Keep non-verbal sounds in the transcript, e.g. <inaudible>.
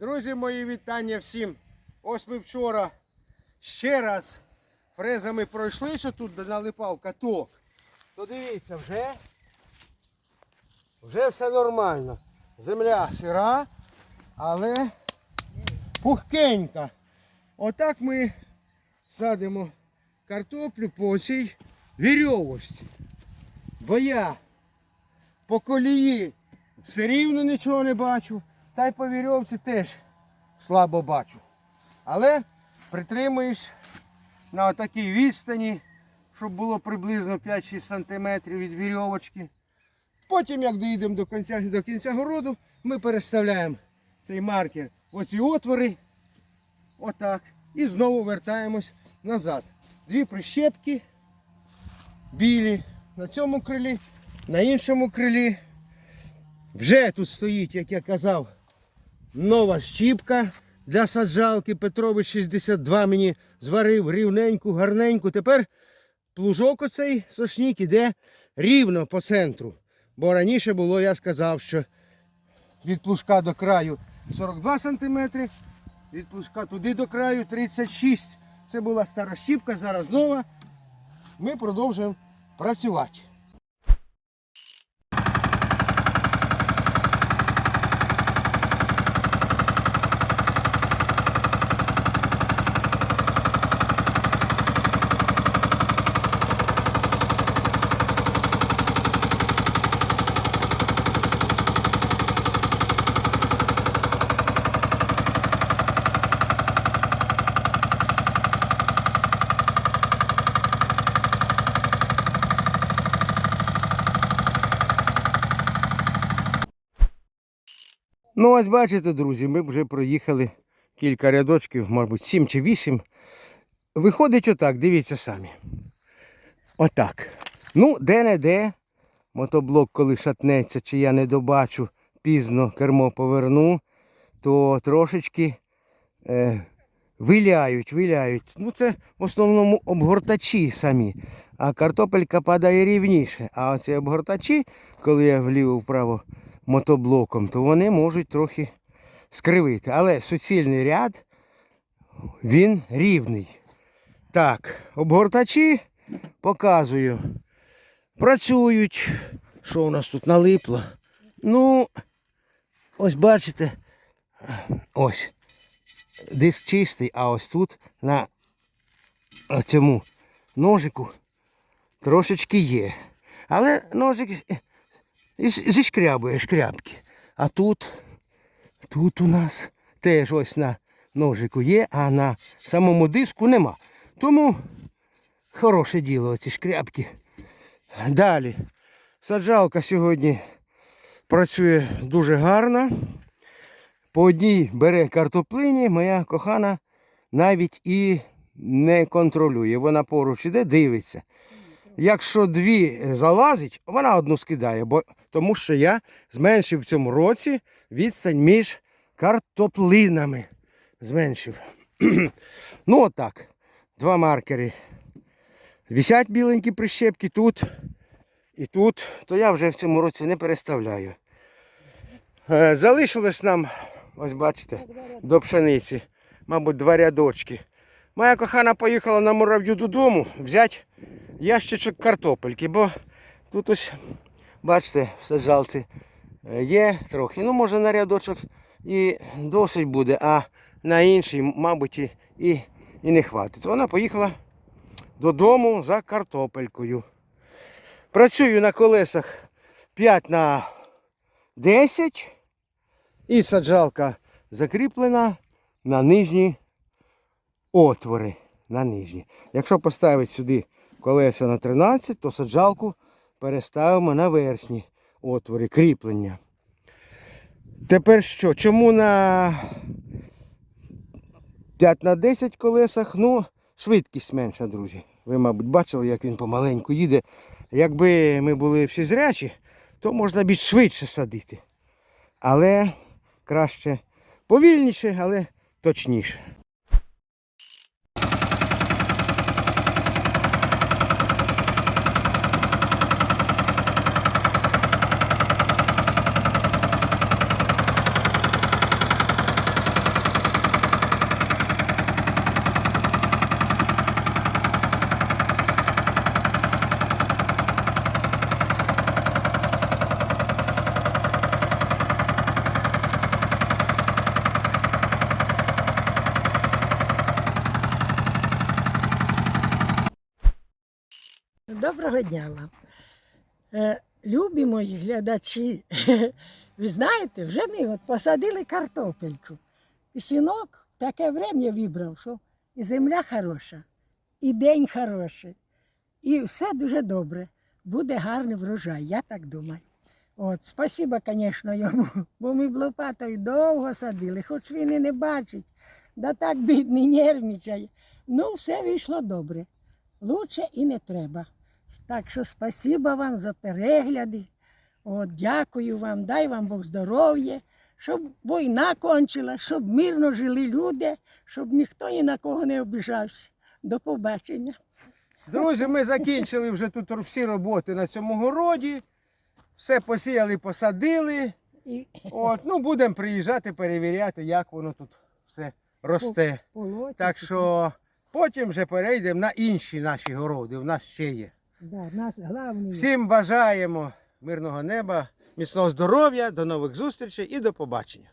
Друзі мої, вітання всім. Ось ми вчора ще раз фрезами пройшлися тут, де налипав каток. То дивіться, вже, вже все нормально. Земля сира, але пухкенька. Отак ми садимо картоплю по цій вірьовості. Бо я по колії все рівно нічого не бачу. Та й по вірьовці теж слабо бачу. Але притримуєш на такій відстані, щоб було приблизно 5-6 см від вірьовочки. Потім, як доїдемо до кінця, до кінця городу, ми переставляємо цей маркер оці отвори. Отак. І знову вертаємось назад. Дві прищепки білі на цьому крилі, на іншому крилі. Вже тут стоїть, як я казав, нова щіпка для саджалки. Петрович 62 мені зварив рівненьку, гарненьку. Тепер плужок оцей сошнік іде рівно по центру. Бо раніше було, я сказав, що від плужка до краю 42 см, від плужка туди до краю 36 Це була стара щіпка, зараз нова. Ми продовжуємо працювати. Ну, ось бачите, друзі, ми вже проїхали кілька рядочків, мабуть, 7 чи 8. Виходить отак, дивіться самі. Отак. Ну, де-не-де. Мотоблок, коли шатнеться, чи я не добачу, пізно кермо поверну, то трошечки е, виляють, виляють. Ну, це в основному обгортачі самі. А картопелька падає рівніше. А оці обгортачі, коли я вліво-вправо мотоблоком, то вони можуть трохи скривити. Але суцільний ряд, він рівний. Так, обгортачі показую. Працюють. Що у нас тут налипло? Ну, ось бачите, ось. Диск чистий, а ось тут на цьому ножику трошечки є. Але ножик і з- зішкрябує шкрябки. А тут, тут у нас теж ось на ножику є, а на самому диску нема. Тому хороше діло оці шкрябки. Далі. Саджалка сьогодні працює дуже гарно. По одній бере картоплині, моя кохана навіть і не контролює. Вона поруч іде, дивиться. Якщо дві залазить, вона одну скидає, бо, тому що я зменшив в цьому році відстань між картоплинами. Зменшив. <clears throat> ну отак. Два маркери. Висять біленькі прищепки тут і тут, то я вже в цьому році не переставляю. Е, Залишилось нам, ось бачите, до пшениці, мабуть, два рядочки. Моя кохана поїхала на мурав'ю додому взяти ящичок картопельки, бо тут ось, бачите, в саджалці е, є трохи. Ну, може на рядочок і досить буде, а на інший, мабуть, і, і не хватить. Вона поїхала додому за картопелькою. Працюю на колесах 5 на 10 і саджалка закріплена на нижні отвори. На нижні. Якщо поставити сюди колеса на 13, то саджалку переставимо на верхні отвори кріплення. Тепер що? Чому на 5 на 10 колесах? Ну, швидкість менша, друзі. Ви, мабуть, бачили, як він помаленьку їде. Якби ми були всі зрячі, то можна більш швидше садити. Але краще повільніше, але точніше. Доброго дня вам. Е, любі мої глядачі, <laughs> ви знаєте, вже ми от посадили картопельку. І синок таке время вибрав, що і земля хороша, і день хороший, і все дуже добре. Буде гарний врожай, я так думаю. От, спасибо, звісно, йому, <laughs> бо ми б лопатою довго садили, хоч він і не бачить, да так бідний, нервничає. Ну, все вийшло добре. Лучше і не треба. Так що спасибо вам за перегляди. От, дякую вам, дай вам Бог здоров'я, щоб війна кончила, щоб мирно жили люди, щоб ніхто ні на кого не обіжався. До побачення. Друзі, ми закінчили вже тут всі роботи на цьому городі. Все посіяли, посадили. От, ну, будемо приїжджати, перевіряти, як воно тут все росте. Так що потім вже перейдемо на інші наші городи. У нас ще є. Да, наш главний. Всім бажаємо мирного неба, міцного здоров'я, до нових зустрічей і до побачення.